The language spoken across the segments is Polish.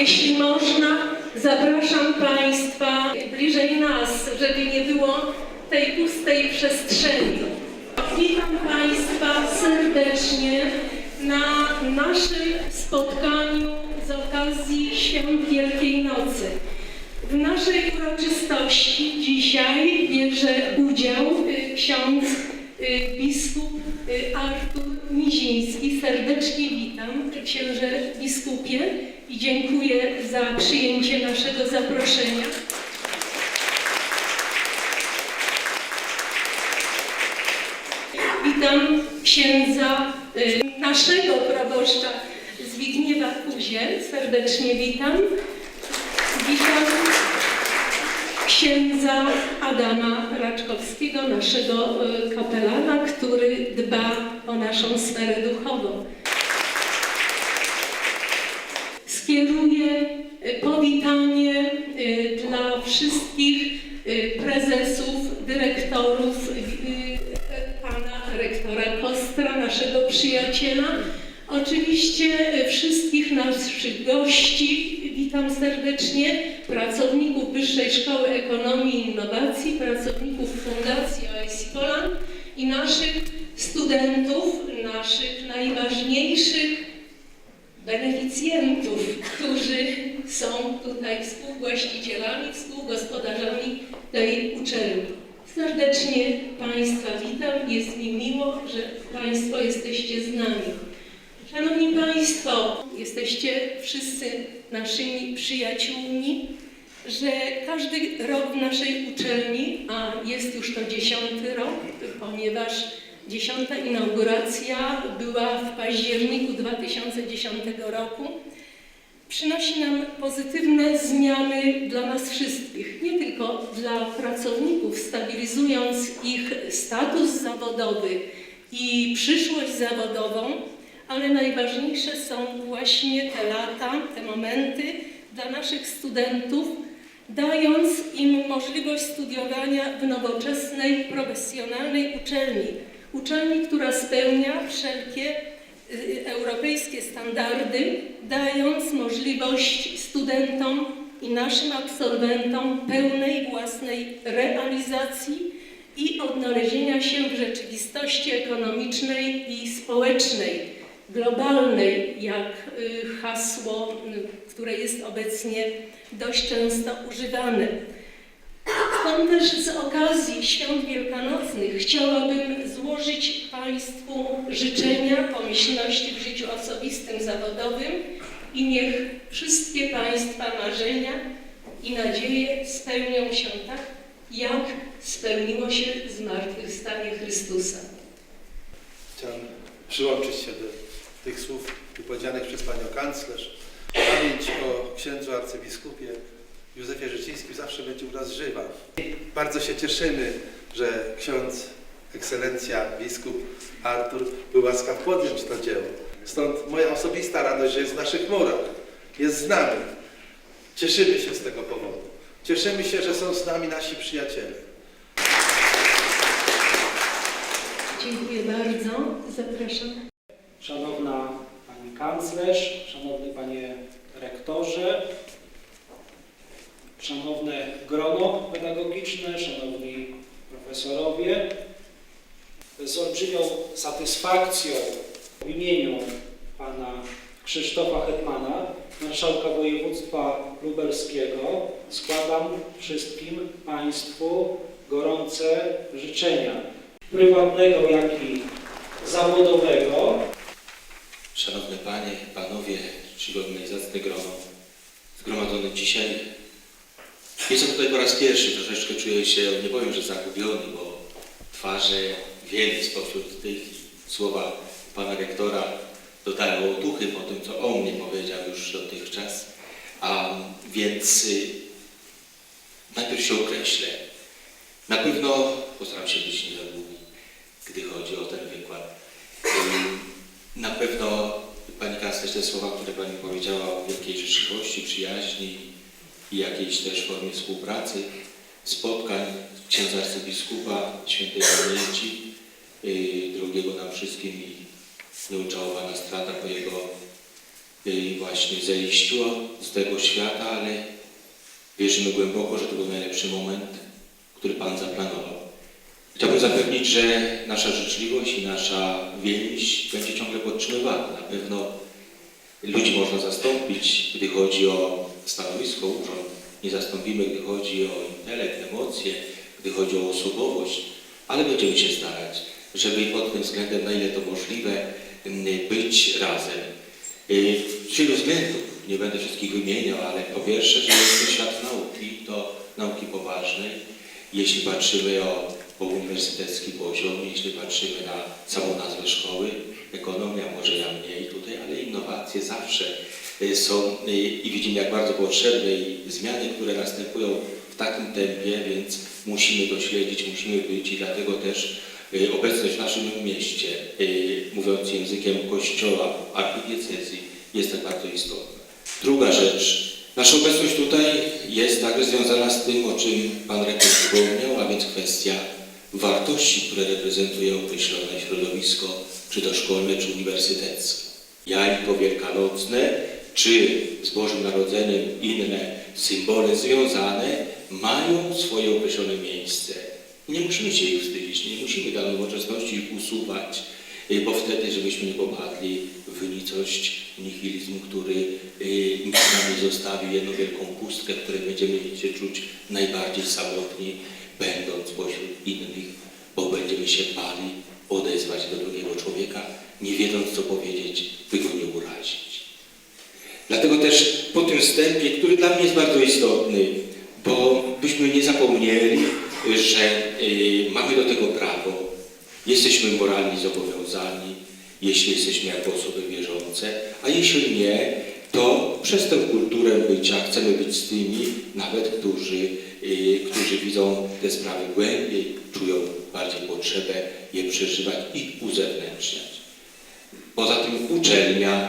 jeśli można, zapraszam Państwa bliżej nas, żeby nie było tej pustej przestrzeni. Witam Państwa serdecznie na naszym spotkaniu z okazji Świąt Wielkiej Nocy. W naszej uroczystości dzisiaj bierze udział y, ksiądz y, Artur Miziński. Serdecznie witam księże biskupie i dziękuję za przyjęcie naszego zaproszenia. Witam księdza y, naszego proboszcza Zbigniewa Kuzie. Serdecznie witam. Witam księdza Adama Raczkowskiego, naszego y, kapelana, który dba o naszą sferę duchową. Skieruję y, powitanie y, dla wszystkich prezesów, dyrektorów, pana rektora Kostra, naszego przyjaciela. Oczywiście naszych gości witam serdecznie, pracowników Wyższej Szkoły Ekonomii i Innowacji, pracowników Fundacji OSI Poland i naszych studentów, naszych najważniejszych beneficjentów, którzy są tutaj współwłaścicielami, współgospodarzami tej uczelni. Serdecznie Państwa witam. Jest mi miło, że Państwo jesteście z nami. Szanowni Państwo, jesteście wszyscy naszymi przyjaciółmi, że każdy rok w naszej uczelni, a jest już to dziesiąty rok, ponieważ dziesiąta inauguracja była w październiku 2010 roku, przynosi nam pozytywne zmiany dla nas wszystkich, nie tylko dla pracowników, stabilizując ich status zawodowy i przyszłość zawodową, ale najważniejsze są właśnie te lata, te momenty dla naszych studentów, dając im możliwość studiowania w nowoczesnej, profesjonalnej uczelni. Uczelni, która spełnia wszelkie y, europejskie standardy, dając możliwość studentom i naszym absolwentom pełnej własnej realizacji i odnalezienia się w rzeczywistości ekonomicznej i społecznej globalnej, jak y, hasło, y, które jest obecnie dość często używane. Stąd też z okazji Świąt Wielkanocnych chciałabym złożyć Państwu życzenia, pomyślności w życiu osobistym, zawodowym i niech wszystkie Państwa marzenia i nadzieje spełnią się tak, jak spełniło się zmartwychwstanie Chrystusa. Chciałem przyłączyć się do tych słów wypowiedzianych przez Panią Kanclerz. Pamięć o księdzu arcybiskupie Józefie Rzecińskim zawsze będzie u nas żywa. Bardzo się cieszymy, że ksiądz ekscelencja biskup Artur był łaskaw podjąć to dzieło. Stąd moja osobista radość, że jest w naszych murach, jest z nami. Cieszymy się z tego powodu. Cieszymy się, że są z nami nasi przyjaciele. Dziękuję bardzo. Zapraszam. Szanowna Pani Kanclerz, Szanowny Panie Rektorze, Szanowne grono pedagogiczne, Szanowni Profesorowie, z olbrzymią satysfakcją w imieniu Pana Krzysztofa Hetmana, Marszałka Województwa Lubelskiego, składam wszystkim Państwu gorące życzenia prywatnego, jak i zawodowego, Szanowne Panie, Panowie, czcigodne i zacne grono, zgromadzone dzisiaj. Jestem tutaj po raz pierwszy, troszeczkę czuję się, nie powiem, że zagubiony, bo twarze wiele spośród tych słowa Pana Rektora dodają otuchy po tym, co on mnie powiedział już dotychczas. A więc y, najpierw się określę. Na pewno postaram się być nie za długi, gdy chodzi o ten wykład. Na pewno Kanclerz te słowa, które Pani powiedziała o wielkiej życzliwości, przyjaźni i jakiejś też formie współpracy, spotkań księdza arcybiskupa świętej pamięci, yy, drugiego nam wszystkim i nieuczałowana strata po jego y, właśnie zejściu z tego świata, ale wierzymy głęboko, że to był najlepszy moment, który Pan zaplanował. Chciałbym zapewnić, że nasza życzliwość i nasza więź będzie ciągle podtrzymywana. Na pewno ludzi można zastąpić, gdy chodzi o stanowisko urząd. Nie zastąpimy, gdy chodzi o intelekt, emocje, gdy chodzi o osobowość, ale będziemy się starać, żeby pod tym względem, na ile to możliwe, być razem. Y, Z wielu względów, nie będę wszystkich wymieniał, ale po pierwsze, że jest to świat nauki, to nauki poważnej. Jeśli patrzymy o uniwersytecki poziom, jeśli patrzymy na samą nazwę szkoły, ekonomia może ja mniej tutaj, ale innowacje zawsze y, są y, i widzimy jak bardzo potrzebne i zmiany, które następują w takim tempie, więc musimy to śledzić, musimy być i dlatego też y, obecność w naszym mieście, mówiąc językiem kościoła, archidiecezji, jest tak bardzo istotna. Druga rzecz, nasza obecność tutaj jest także związana z tym, o czym Pan Rektor wspomniał, a więc kwestia wartości, które reprezentuje określone środowisko, czy to szkolne, czy uniwersyteckie. Jajko wielkanocne, czy z Bożym Narodzeniem inne symbole związane mają swoje określone miejsce. Nie musimy się ich wstydzić, nie musimy dla nowoczesności ich usuwać, bo wtedy, żebyśmy nie popadli w nicość, nihilizm, który y, nami zostawi jedną wielką pustkę, w której będziemy się czuć najbardziej samotni, będąc pośród innych, bo będziemy się bali odezwać do drugiego człowieka, nie wiedząc co powiedzieć, by go nie urazić. Dlatego też po tym wstępie, który dla mnie jest bardzo istotny, bo byśmy nie zapomnieli, że y, mamy do tego prawo, jesteśmy moralnie zobowiązani, jeśli jesteśmy jako osoby wierzące, a jeśli nie, to przez tę kulturę bycia chcemy być z tymi, nawet którzy, y, którzy widzą te sprawy głębiej, czują bardziej potrzebę je przeżywać i uzewnętrzniać. Poza tym uczelnia,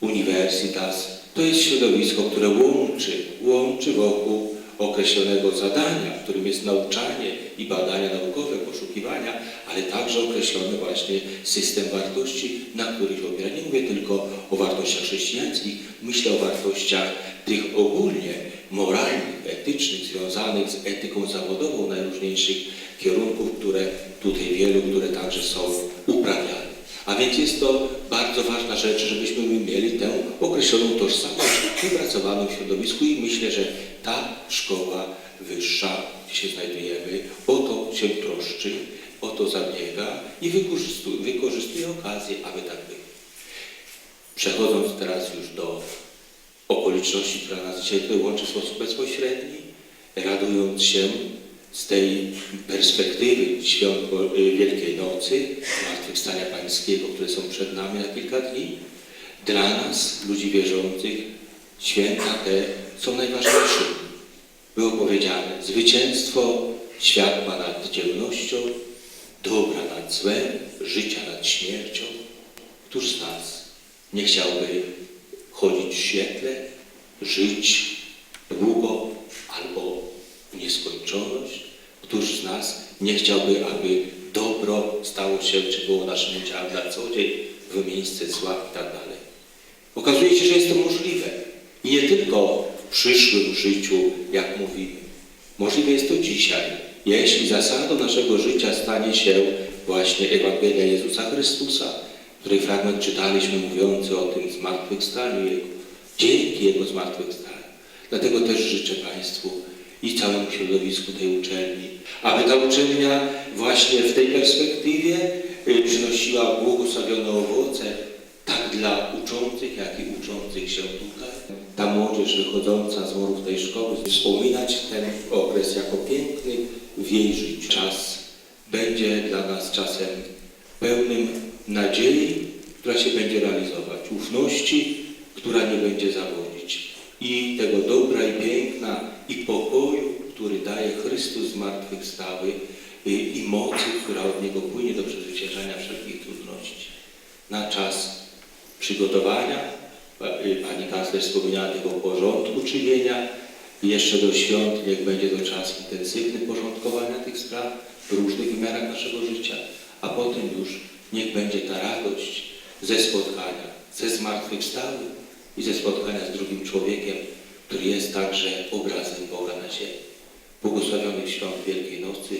uniwersytas to jest środowisko, które łączy, łączy wokół określonego zadania, którym jest nauczanie i badania naukowe, poszukiwania, ale także określony właśnie system wartości, na których opiera. Nie mówię tylko o wartościach chrześcijańskich, myślę o wartościach tych ogólnie moralnych, etycznych, związanych z etyką zawodową najróżniejszych kierunków, które tutaj wielu, które także są uprawiane. A więc jest to bardzo ważna rzecz, żebyśmy mieli tę określoną tożsamość wypracowaną w środowisku i myślę, że ta szkoła wyższa, gdzie się znajdujemy, o to się troszczy, o to zabiega i wykorzystuje, wykorzystuje okazję, aby tak było. Przechodząc teraz już do okoliczności, która nas dzisiaj łączy w sposób bezpośredni, radując się z tej perspektywy świąt y, Wielkiej Nocy, Zmartwychwstania Pańskiego, które są przed nami na kilka dni, dla nas, ludzi wierzących, święta te są najważniejsze. Było powiedziane, zwycięstwo światła nad ciemnością, dobra nad złem, życia nad śmiercią. Któż z nas nie chciałby chodzić w świetle, żyć długo albo w nieskończoność? Któż z nas nie chciałby, aby dobro stało się, czy było naszym udziałem na co dzień, w miejsce zła i tak dalej? Okazuje się, że jest to możliwe. I nie tylko w przyszłym życiu, jak mówimy. Możliwe jest to dzisiaj, jeśli zasadą naszego życia stanie się właśnie Ewangelia Jezusa Chrystusa, której fragment czytaliśmy mówiący o tym zmartwychwstaniu Jego, dzięki Jego zmartwychwstaniu. Dlatego też życzę Państwu i całemu środowisku tej uczelni, aby ta uczelnia właśnie w tej perspektywie y, przynosiła błogosławione owoce, dla uczących, jak i uczących się tutaj. Ta młodzież wychodząca z murów tej szkoły, wspominać ten okres jako piękny w. Czas będzie dla nas czasem pełnym nadziei, która się będzie realizować, ufności, która nie będzie zawodzić i tego dobra i piękna i pokoju, który daje Chrystus zmartwychwstały y, i mocy, która od Niego płynie do przezwyciężania wszelkich trudności. Na czas przygotowania, y, Pani kanclerz wspomniała tego porządku czynienia, jeszcze do świąt niech będzie to czas intensywny porządkowania tych spraw w różnych wymiarach naszego życia, a potem już niech będzie ta radość ze spotkania, ze zmartwychwstałym, i ze spotkania z drugim człowiekiem, który jest także obrazem Boga na ziemi. Błogosławionych świąt Wielkiej Nocy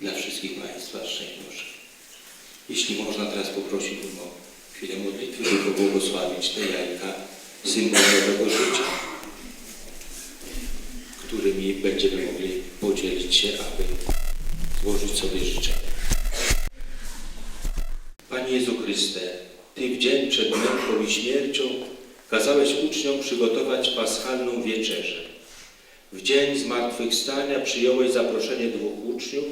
dla wszystkich Państwa, szczęść. Jeśli można, teraz poprosiłbym o chwilę modlitwy, by pobłogosławić te jajka, symbol nowego życia, którymi będziemy mogli podzielić się, aby złożyć sobie życzenia. Panie Jezu Chryste, Ty w dzień przed męką i śmiercią kazałeś uczniom przygotować paschalną wieczerzę. W dzień zmartwychwstania przyjąłeś zaproszenie dwóch uczniów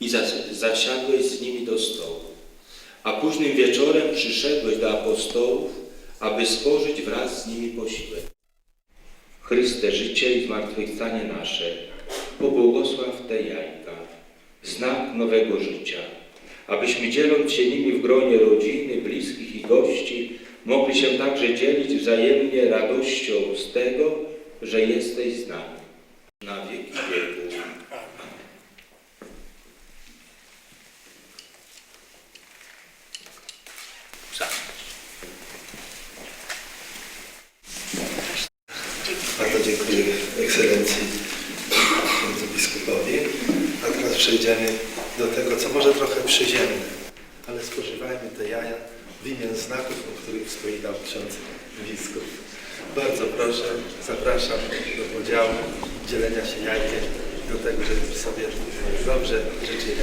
i zas- zasiadłeś z nimi do stołu. A późnym wieczorem przyszedłeś do apostołów, aby spożyć wraz z nimi posiłek. Chryste, życie i zmartwychwstanie nasze, pobłogosław te jajka, znak nowego życia, abyśmy dzieląc się nimi w gronie rodziny, bliskich i gości, mogli się także dzielić wzajemnie radością z tego, że jesteś z nami. Na wieki wieków. Bardzo dziękuję ekscelencji księdzu biskupowi. A teraz przejdziemy do tego, co może trochę przyziemne, ale spożywajmy te jaja w imię znaków, o których wspominał ksiądz biskup. Bardzo proszę, zapraszam do podziału, dzielenia się jajkiem, do tego, żeby sobie dobrze życzyli.